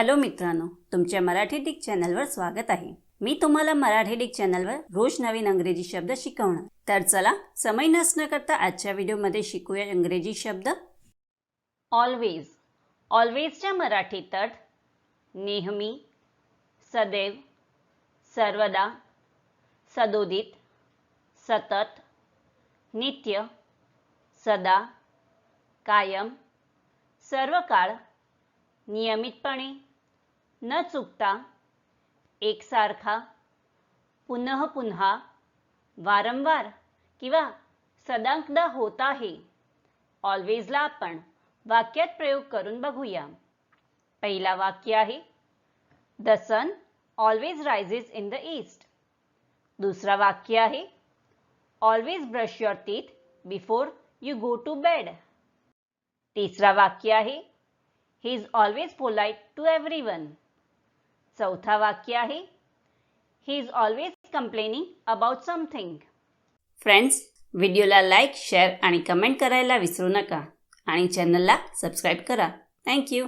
Hello मित्रांनो तुमच्या Marathi Dick चॅनलवर स्वागत आहे. मी तुम्हाला मराठी डिक चॅनलवर रोज नवीन अंग्रेजी शब्द शिकवणार. तर चला समय नसणं करता आजच्या व्हिडिओमध्ये शिकूया इंग्रजी शब्द. ऑलवेज ऑलवेजच्या मराठी तट नेहमी सदैव सर्वदा सदोदित सतत नित्य सदा कायम सर्व काळ नियमितपणे. न चुकता एकसारखा पुनः पुन्हा वारंवार किंवा सदांकदा होत आहे. ऑलवेजला आपण वाक्यात प्रयोग करून बघूया. पहिला वाक्य आहे the sun always rises in the east दुसरा वाक्य आहे always brush your teeth before you go to bed तिसरा वाक्य आहे he is always polite to everyone चौथा वाक्य आहे. He is always complaining about something friends व्हिडिओला लाईक शेअर आणि कमेंट करायला विसरू नका. आणि चॅनलला सबस्क्राईब करा. थँक्यू